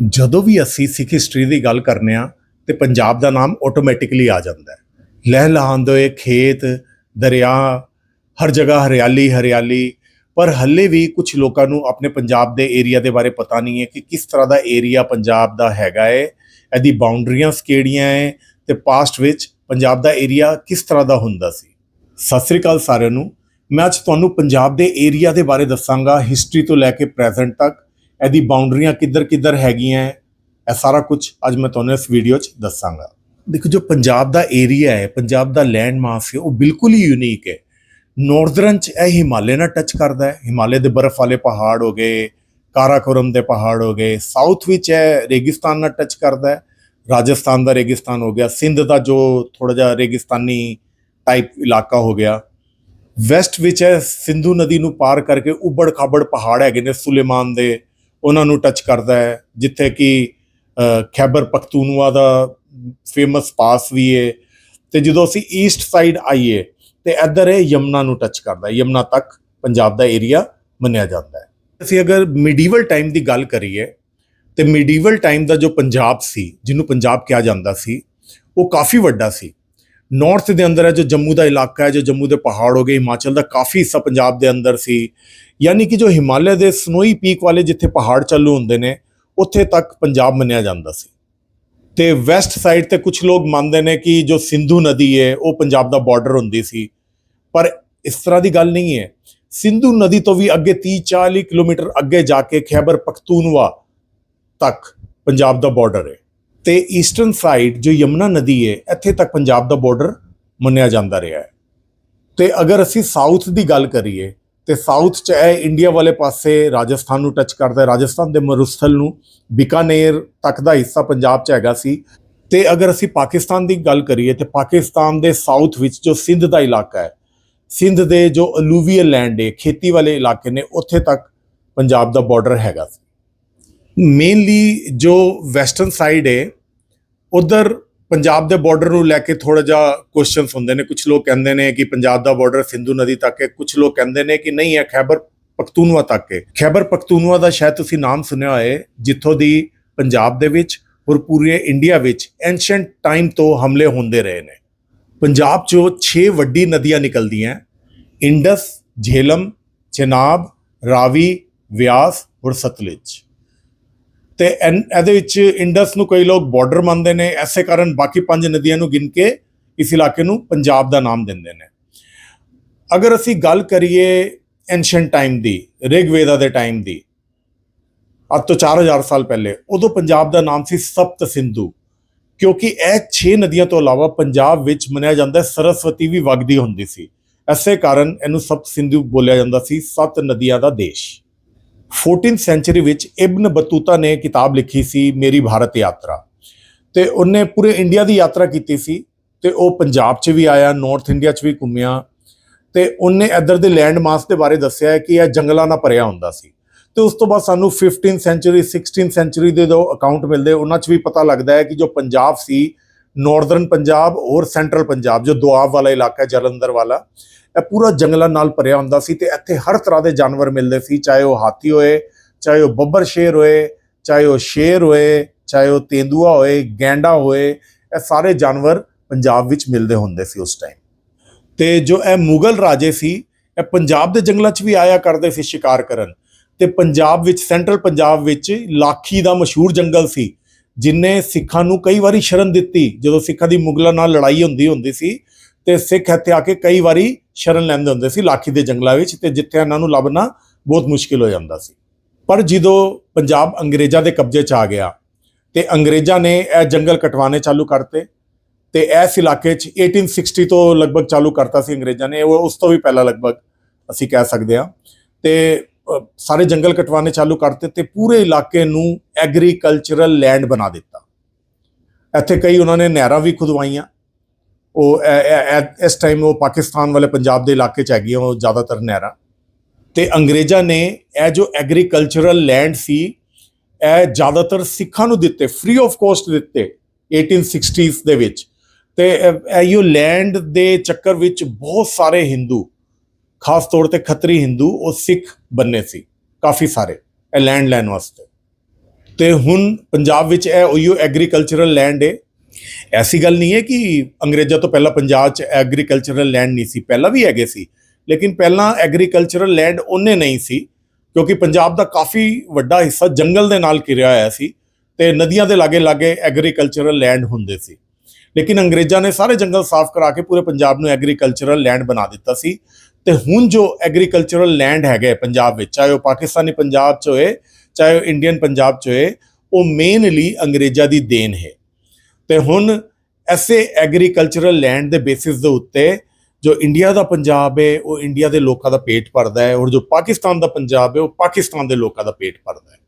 ਜਦੋਂ ਵੀ ਅਸੀਂ ਸਿੱਖ ਹਿਸਟਰੀ ਦੀ ਗੱਲ ਕਰਨੇ ਆ, ਤੇ ਪੰਜਾਬ ਦਾ ਨਾਮ ਆਟੋਮੈਟਿਕਲੀ ਆ ਜਾਂਦਾ ਹੈ। ਲਹਿ ਲਹਾਂਦੇ ਖੇਤ, ਦਰਿਆ, ਹਰ ਜਗ੍ਹਾ ਹਰਿਆਲੀ ਹਰਿਆਲੀ, ਪਰ ਹੱਲੇ ਵੀ ਕੁਝ ਲੋਕਾਂ ਨੂੰ ਆਪਣੇ ਪੰਜਾਬ ਦੇ ਏਰੀਆ ਦੇ ਬਾਰੇ ਪਤਾ ਨਹੀਂ ਹੈ ਕਿ ਕਿਸ ਤਰ੍ਹਾਂ ਦਾ ਏਰੀਆ ਪੰਜਾਬ ਦਾ ਹੈਗਾ ਹੈ, ਇਹਦੀ ਬਾਉਂਡਰੀਆਂ ਕਿਹੜੀਆਂ ਹੈ, ਤੇ ਪਾਸਟ ਵਿੱਚ ਪੰਜਾਬ ਦਾ ਏਰੀਆ ਕਿਸ ਤਰ੍ਹਾਂ ਦਾ ਹੁੰਦਾ ਸੀ। ਸਤਿ ਸ੍ਰੀ ਅਕਾਲ ਸਾਰਿਆਂ ਨੂੰ। ਮੈਂ ਅੱਜ ਤੁਹਾਨੂੰ ਪੰਜਾਬ ਦੇ ਏਰੀਆ ਦੇ ਬਾਰੇ ਦੱਸਾਂਗਾ ਹਿਸਟਰੀ ਤੋਂ ਲੈ ਕੇ ਪ੍ਰੈਜ਼ੈਂਟ ਤੱਕ। ਇਹਦੀ ਬਾਉਂਡਰੀਆਂ ਕਿੱਧਰ ਕਿੱਧਰ ਹੈਗੀਆਂ ਇਹ ਸਾਰਾ ਕੁਝ ਅੱਜ ਮੈਂ ਤੁਹਾਨੂੰ ਇਸ ਵੀਡੀਓ 'ਚ ਦੱਸਾਂਗਾ। ਦੇਖੋ, ਜੋ ਪੰਜਾਬ ਦਾ ਏਰੀਆ ਹੈ, ਪੰਜਾਬ ਦਾ ਲੈਂਡ ਮਾਸ ਹੈ ਉਹ ਬਿਲਕੁਲ ਹੀ ਯੂਨੀਕ ਹੈ। ਨਾਰਦਰਨ 'ਚ ਇਹ ਹਿਮਾਲੇ ਨਾਲ ਟੱਚ ਕਰਦਾ ਹੈ। ਹਿਮਾਲਯ ਦੇ ਬਰਫ਼ ਵਾਲੇ ਪਹਾੜ ਹੋ ਗਏ, ਕਾਰਾਕੋਰਮ ਦੇ ਪਹਾੜ ਹੋ ਗਏ ਸਾਊਥ ਵਿੱਚ ਇਹ ਰੇਗਿਸਤਾਨ ਨਾਲ ਟੱਚ ਕਰਦਾ ਹੈ। ਰਾਜਸਥਾਨ ਦਾ ਰੇਗਿਸਤਾਨ ਹੋ ਗਿਆ, ਸਿੰਧ ਦਾ ਜੋ ਥੋੜਾ ਜਿਹਾ ਰੇਗਿਸਤਾਨੀ ਟਾਈਪ ਇਲਾਕਾ ਹੋ ਗਿਆ। ਵੈਸਟ ਵਿੱਚ ਹੈ ਸਿੰਧੂ ਨਦੀ ਨੂੰ ਪਾਰ ਕਰਕੇ ਉਬੜ ਖਾਬੜ ਪਹਾੜ ਹੈਗੇ ਨੇ ਸੁਲੇਮਾਨ ਦੇ। ਉਹਨਾਂ ਨੂੰ ਟੱਚ ਕਰਦਾ ਹੈ, ਜਿੱਥੇ ਕਿ ਖੈਬਰ ਪਖਤੂਨਵਾ ਦਾ ਫੇਮਸ ਪਾਸ ਵੀ ਹੈ ਤੇ ਜਦੋਂ ਅਸੀਂ ਈਸਟ ਸਾਈਡ ਆਈਏ, ਤੇ ਇੱਧਰ ਇਹ ਯਮਨਾ ਨੂੰ ਟੱਚ ਕਰਦਾ ਹੈ। ਯਮਨਾ ਤੱਕ ਪੰਜਾਬ ਦਾ ਏਰੀਆ ਮੰਨਿਆ ਜਾਂਦਾ ਹੈ। ਅਸੀਂ ਅਗਰ ਮਿਡੀਵਲ ਟਾਈਮ ਦੀ ਗੱਲ ਕਰੀਏ, ਤੇ ਮਿਡੀਵਲ ਟਾਈਮ ਦਾ ਜੋ ਪੰਜਾਬ ਸੀ, ਜਿਹਨੂੰ ਪੰਜਾਬ ਕਿਹਾ ਜਾਂਦਾ ਸੀ, ਉਹ ਕਾਫੀ ਵੱਡਾ ਸੀ। ਨਾਰਥ ਦੇ ਅੰਦਰ ਹੈ, ਜੋ ਜੰਮੂ ਦਾ ਇਲਾਕਾ ਹੈ, ਜੋ ਜੰਮੂ ਦੇ ਪਹਾੜ ਹੋ ਗਏ, ਹਿਮਾਚਲ ਦਾ ਕਾਫੀ ਹਿੱਸਾ ਪੰਜਾਬ ਦੇ ਅੰਦਰ ਸੀ। ਯਾਨੀ ਕਿ ਜੋ ਹਿਮਾਲਿਆ ਦੇ ਸਨੋਈ ਪੀਕ ਵਾਲੇ ਜਿੱਥੇ ਪਹਾੜ ਚਾਲੂ ਹੁੰਦੇ ਨੇ, ਉੱਥੇ ਤੱਕ ਪੰਜਾਬ ਮੰਨਿਆ ਜਾਂਦਾ ਸੀ। ਤੇ ਵੈਸਟ ਸਾਈਡ ਤੇ ਕੁਝ ਲੋਕ ਮੰਨਦੇ ਨੇ ਕਿ ਜੋ ਸਿੰਧੂ ਨਦੀ ਹੈ, ਉਹ ਪੰਜਾਬ ਦਾ ਬਾਰਡਰ ਹੁੰਦੀ ਸੀ। ਪਰ ਇਸ ਤਰ੍ਹਾਂ ਦੀ ਗੱਲ ਨਹੀਂ ਹੈ। ਸਿੰਧੂ ਨਦੀ ਤੋਂ ਵੀ ਅੱਗੇ 30 40 ਕਿਲੋਮੀਟਰ ਅੱਗੇ ਜਾ ਕੇ ਖੈਬਰ ਪਖਤੂਨਵਾ ਤੱਕ ਪੰਜਾਬ ਦਾ ਬਾਰਡਰ ਹੈ। ਤੇ ਈਸਟਰਨ ਸਾਈਡ ਜੋ ਯਮਨਾ ਨਦੀ ਹੈ, ਇੱਥੇ ਤੱਕ ਪੰਜਾਬ ਦਾ ਬਾਰਡਰ ਮੰਨਿਆ ਜਾਂਦਾ ਰਿਹਾ ਹੈ। ਤੇ ਅਗਰ ਅਸੀਂ ਸਾਊਥ ਦੀ ਗੱਲ ਕਰੀਏ, ਤੇ ਸਾਊਥ ਚ ਇਹ ਇੰਡੀਆ ਵਾਲੇ ਪਾਸੇ ਰਾਜਸਥਾਨ ਨੂੰ ਟੱਚ ਕਰਦਾ ਹੈ। ਰਾਜਸਥਾਨ ਦੇ ਮਰੂਸਥਲ ਨੂੰ ਬਿਕਾਨੇਰ ਤੱਕ ਦਾ ਹਿੱਸਾ ਪੰਜਾਬ ਚ ਹੈਗਾ ਸੀ। ਤੇ ਅਗਰ ਅਸੀਂ ਪਾਕਿਸਤਾਨ ਦੀ ਗੱਲ ਕਰੀਏ, ਤੇ ਪਾਕਿਸਤਾਨ ਦੇ ਸਾਊਥ ਵਿੱਚ ਜੋ ਸਿੰਧ ਦਾ ਇਲਾਕਾ ਹੈ, ਸਿੰਧ ਦੇ ਜੋ ਅਲੂਵੀਅਲ ਲੈਂਡ ਹੈ, ਖੇਤੀ ਵਾਲੇ ਇਲਾਕੇ ਨੇ, ਉੱਥੇ ਤੱਕ ਪੰਜਾਬ ਦਾ ਬਾਰਡਰ ਹੈਗਾ ਸੀ। ਮੇਨਲੀ ਜੋ ਵੈਸਟਰਨ ਸਾਈਡ ਹੈ, ਉਧਰ ਪੰਜਾਬ ਦੇ ਬਾਰਡਰ ਨੂੰ ਲੈ ਕੇ ਥੋੜਾ ਜਿਹਾ ਕੁਐਸਚਨਸ ਹੁੰਦੇ ਨੇ। ਕੁਝ ਲੋਕ ਕਹਿੰਦੇ ਨੇ ਕਿ ਪੰਜਾਬ ਦਾ ਬਾਰਡਰ ਸਿੰਧੂ ਨਦੀ ਤੱਕ ਹੈ। ਕੁਝ ਲੋਕ ਕਹਿੰਦੇ ਨੇ ਕਿ ਨਹੀਂ ਹੈ ਖੈਬਰ ਪਖਤੂਨਵਾ ਤੱਕ ਹੈ। ਖੈਬਰ ਪਖਤੂਨਵਾ ਦਾ ਸ਼ਾਇਦ ਤੁਸੀਂ ਨਾਮ ਸੁਣਿਆ ਹੋਏ ਜਿੱਥੋਂ ਦੀ ਪੰਜਾਬ ਦੇ ਵਿੱਚ ਔਰ ਪੂਰੇ ਇੰਡੀਆ ਵਿੱਚ ਐਂਸ਼ੀਅੰਟ ਟਾਈਮ ਤੋਂ ਹਮਲੇ ਹੁੰਦੇ ਰਹੇ ਨੇ। ਪੰਜਾਬ 'ਚੋਂ 6 ਵੱਡੀ ਨਦੀਆਂ ਨਿਕਲਦੀਆਂ ਇੰਡਸ ਝੇਲਮ ਚਨਾਬ ਰਾਵੀ ਵਿਆਸ ਔਰ ਸਤਲੁਜ ਤੇ ਐਨ- ਇਹਦੇ ਵਿੱਚ ਇੰਡਸ ਨੂੰ ਕਈ ਲੋਕ ਬਾਰਡਰ ਮੰਨਦੇ ਨੇ ਐਸੇ ਕਾਰਨ ਬਾਕੀ ਪੰਜ ਨਦੀਆਂ ਨੂੰ ਗਿਣ ਕੇ ਇਸ ਇਲਾਕੇ ਨੂੰ ਪੰਜਾਬ ਦਾ ਨਾਮ ਦਿੰਦੇ ਨੇ। ਅਗਰ ਅਸੀਂ ਗੱਲ ਕਰੀਏ ਐਂਸ਼ੀਅੰਟ ਟਾਈਮ ਦੀ, ਰਿਗਵੇਦਾ ਦੇ ਟਾਈਮ ਦੀ, ਅੱਜ ਤੋਂ 4000 ਸਾਲ ਪਹਿਲੇ, ਉਦੋਂ ਪੰਜਾਬ ਦਾ ਨਾਮ ਸੀ ਸਪਤ ਸਿੰਧੂ, ਕਿਉਂਕਿ ਇਹ 6 ਨਦੀਆਂ ਤੋਂ ਇਲਾਵਾ ਪੰਜਾਬ ਵਿੱਚ ਮੰਨਿਆ ਜਾਂਦਾ ਸਰਸਵਤੀ ਵੀ ਵਗਦੀ ਹੁੰਦੀ ਸੀ। ਐਸੇ ਕਾਰਨ ਇਹਨੂੰ ਸਪਤ ਸਿੰਧੂ ਬੋਲਿਆ ਜਾਂਦਾ ਸੀ, ਸੱਤ ਨਦੀਆਂ ਦਾ ਦੇਸ਼। 14th ਸੈਂਚਰੀ ਵਿੱਚ ਇਬਨ ਬਤੂਤਾ ਨੇ ਕਿਤਾਬ ਲਿਖੀ ਸੀ, ਮੇਰੀ ਭਾਰਤ ਯਾਤਰਾ। ਤੇ ਉਹਨੇ ਪੂਰੇ ਇੰਡੀਆ ਦੀ ਯਾਤਰਾ ਕੀਤੀ ਸੀ ਤੇ ਉਹ ਪੰਜਾਬ 'ਚ ਵੀ ਆਇਆ ਨਾਰਥ ਇੰਡੀਆ 'ਚ ਵੀ ਘੁੰਮਿਆ। ਤੇ ਉਹਨੇ ਇੱਧਰ ਦੇ ਲੈਂਡਮਾਰਕਸ ਦੇ ਬਾਰੇ ਦੱਸਿਆ ਕਿ ਇਹ ਜੰਗਲਾਂ ਨਾਲ ਭਰਿਆ ਹੁੰਦਾ ਸੀ। ਤੇ ਉਸ ਤੋਂ ਬਾਅਦ ਸਾਨੂੰ 15th ਸੈਂਚੁਰੀ 16th ਸੈਂਚਰੀ ਦੇ ਜੋ ਅਕਾਊਂਟ ਮਿਲਦੇ, ਉਹਨਾਂ 'ਚ ਵੀ ਪਤਾ ਲੱਗਦਾ ਹੈ ਕਿ ਜੋ ਪੰਜਾਬ ਸੀ ਨਾਰਦਰਨ ਪੰਜਾਬ ਔਰ ਸੈਂਟਰਲ ਪੰਜਾਬ, ਜੋ ਦੁਆਬ ਵਾਲਾ ਇਲਾਕਾ ਜਲੰਧਰ ਵਾਲਾ ਇਹ ਪੂਰਾ ਜੰਗਲਾਂ ਨਾਲ ਭਰਿਆ ਹੁੰਦਾ ਸੀ ਤੇ ਇੱਥੇ ਹਰ ਤਰ੍ਹਾਂ ਦੇ ਜਾਨਵਰ ਮਿਲਦੇ ਸੀ, ਚਾਹੇ ਉਹ ਹਾਥੀ ਹੋਏ, ਚਾਹੇ ਉਹ ਬੱਬਰ ਸ਼ੇਰ ਹੋਏ, ਚਾਹੇ ਉਹ ਸ਼ੇਰ ਹੋਏ, ਚਾਹੇ ਉਹ ਤੇਂਦੂਆ ਹੋਏ, ਗੈਂਡਾ ਹੋਏ, ਇਹ ਸਾਰੇ ਜਾਨਵਰ ਪੰਜਾਬ ਵਿੱਚ ਮਿਲਦੇ ਹੁੰਦੇ ਸੀ ਉਸ ਟਾਈਮ ਤੇ ਜੋ ਇਹ ਮੁਗਲ ਰਾਜੇ ਸੀ, ਇਹ ਪੰਜਾਬ ਦੇ ਜੰਗਲਾਂ 'ਚ ਵੀ ਆਇਆ ਕਰਦੇ ਸੀ ਸ਼ਿਕਾਰ ਕਰਨ। ਤੇ ਪੰਜਾਬ ਵਿੱਚ, ਸੈਂਟਰਲ ਪੰਜਾਬ ਵਿੱਚ ਲਾਖੀ ਦਾ ਮਸ਼ਹੂਰ ਜੰਗਲ ਸੀ, ਜਿਨੇ ਸਿੱਖਾਂ ਨੂੰ ਕਈ ਵਾਰੀ ਸ਼ਰਨ ਦਿੱਤੀ, ਜਦੋਂ ਸਿੱਖਾਂ ਦੀ ਮੁਗਲਾਂ ਨਾਲ ਲੜਾਈ ਹੁੰਦੀ ਹੁੰਦੀ ਸੀ ਤੇ ਸਿੱਖ ਇੱਥੇ ਆ ਕੇ ਕਈ ਵਾਰੀ ਸ਼ਰਨ ਲੈਂਦੇ ਹੁੰਦੇ ਸੀ ਲਾਖੀ ਦੇ ਜੰਗਲਾਂ ਵਿੱਚ ਤੇ ਜਿੱਥੇ ਇਹਨਾਂ ਨੂੰ ਲੱਭਣਾ ਬਹੁਤ ਮੁਸ਼ਕਿਲ ਹੋ ਜਾਂਦਾ ਸੀ। ਪਰ ਜਦੋਂ ਪੰਜਾਬ ਅੰਗਰੇਜ਼ਾਂ ਦੇ ਕਬਜ਼ੇ 'ਚ ਆ ਗਿਆ ਤੇ ਅੰਗਰੇਜ਼ਾਂ ਨੇ ਇਹ ਜੰਗਲ ਕਟਵਾਣੇ ਚਾਲੂ ਕਰਤੇ ਤੇ ਇਸ ਇਲਾਕੇ 'ਚ 1860 ਤੋਂ ਲਗਭਗ ਚਾਲੂ ਕਰਤਾ ਸੀ ਅੰਗਰੇਜ਼ਾਂ ਨੇ, ਉਹ ਉਸ ਤੋਂ ਵੀ ਪਹਿਲਾਂ ਲਗਭਗ ਅਸੀਂ ਕਹਿ ਸਕਦੇ ਹਾਂ। ਤੇ ਸਾਰੇ ਜੰਗਲ ਕਟਵਾਣੇ ਚਾਲੂ ਕਰਤੇ ਤੇ ਪੂਰੇ ਇਲਾਕੇ ਨੂੰ ਐਗਰੀਕਲਚਰਲ ਲੈਂਡ ਬਣਾ ਦਿੱਤਾ। ਇੱਥੇ ਕਈ ਉਹਨਾਂ ਨੇ ਨਹਿਰਾਂ ਵੀ ਖੁਦਵਾਈਆਂ ਉਹ, ਐ- ਇਸ ਟਾਈਮ ਉਹ ਪਾਕਿਸਤਾਨ ਵਾਲੇ ਪੰਜਾਬ ਦੇ ਇਲਾਕੇ 'ਚ ਹੈਗੀਆਂ, ਉਹ ਜ਼ਿਆਦਾਤਰ ਨਹਿਰਾਂ। ਤੇ ਅੰਗਰੇਜ਼ਾਂ ਨੇ ਇਹ ਜੋ ਐਗਰੀਕਲਚਰਲ ਲੈਂਡ ਸੀ, ਇਹ ਜ਼ਿਆਦਾਤਰ ਸਿੱਖਾਂ ਨੂੰ ਦਿੱਤੇ ਫ੍ਰੀ ਆਫ ਕਾਸਟ ਦਿੱਤੇ 1860s ਦੇ ਵਿੱਚ। ਤੇ ਇਹ- ਇਹੋ ਲੈਂਡ ਦੇ ਚੱਕਰ ਵਿੱਚ ਬਹੁਤ ਸਾਰੇ ਹਿੰਦੂ, ਖਾਸ ਤੌਰ ਤੇ ਖੱਤਰੀ ਹਿੰਦੂ, ਉਹ ਸਿੱਖ ਬੰਨੇ ਸੀ, ਕਾਫੀ ਸਾਰੇ, ਇਹ ਲੈਂਡ ਲੈਣ ਵਾਸਤੇ। ਤੇ ਹੁਣ ਪੰਜਾਬ ਵਿੱਚ ਇਹ ਉਹੀਓ ਐਗਰੀਕਲਚਰਲ ਲੈਂਡ ਹੈ ਐਸੀ ਗੱਲ ਨਹੀਂ ਹੈ ਕਿ ਅੰਗਰੇਜ਼ਾਂ ਤੋਂ ਪਹਿਲਾਂ ਪੰਜਾਬ 'ਚ ਐਗਰੀਕਲਚਰਲ ਲੈਂਡ ਨਹੀਂ ਸੀ, ਪਹਿਲਾਂ ਵੀ ਹੈਗੇ ਸੀ, ਲੇਕਿਨ ਪਹਿਲਾਂ ਐਗਰੀਕਲਚਰਲ ਲੈਂਡ ਉਹਨੇ ਨਹੀਂ ਸੀ, ਕਿਉਂਕਿ ਪੰਜਾਬ ਦਾ ਕਾਫੀ ਵੱਡਾ ਹਿੱਸਾ ਜੰਗਲ ਦੇ ਨਾਲ ਘਿਰਿਆ ਹੋਇਆ ਸੀ ਤੇ ਨਦੀਆਂ ਦੇ ਲਾਗੇ ਲਾਗੇ ਐਗਰੀਕਲਚਰਲ ਲੈਂਡ ਹੁੰਦੇ ਸੀ। ਲੇਕਿਨ ਅੰਗਰੇਜ਼ਾਂ ਨੇ ਸਾਰੇ ਜੰਗਲ ਸਾਫ਼ ਕਰਾ ਕੇ ਪੂਰੇ ਪੰਜਾਬ ਨੂੰ ਐਗਰੀਕਲਚਰਲ ਲੈਂਡ ਬਣਾ ਦਿੱਤਾ ਸੀ ਤੇ ਹੁਣ ਜੋ ਐਗਰੀਕਲਚਰਲ ਲੈਂਡ ਹੈਗੇ ਹੈ ਪੰਜਾਬ ਵਿੱਚ, ਚਾਹੇ ਉਹ ਪਾਕਿਸਤਾਨੀ ਪੰਜਾਬ 'ਚ ਹੋਏ, ਚਾਹੇ ਉਹ ਇੰਡੀਅਨ ਪੰਜਾਬ 'ਚ ਹੋਏ, ਉਹ ਮੇਨਲੀ ਅੰਗਰੇਜ਼ਾਂ ਦੀ ਦੇਣ ਹੈ। ਤੇ ਹੁਣ ਐਸੇ ਐਗਰੀਕਲਚਰਲ ਲੈਂਡ ਦੇ ਬੇਸਿਸ ਦੇ ਉੱਤੇ ਜੋ ਇੰਡੀਆ ਦਾ ਪੰਜਾਬ ਹੈ ਉਹ ਇੰਡੀਆ ਦੇ ਲੋਕਾਂ ਦਾ ਪੇਟ ਭਰਦਾ ਹੈ ਔਰ ਜੋ ਪਾਕਿਸਤਾਨ ਦਾ ਪੰਜਾਬ ਹੈ ਉਹ ਪਾਕਿਸਤਾਨ ਦੇ ਲੋਕਾਂ ਦਾ ਪੇਟ ਭਰਦਾ ਹੈ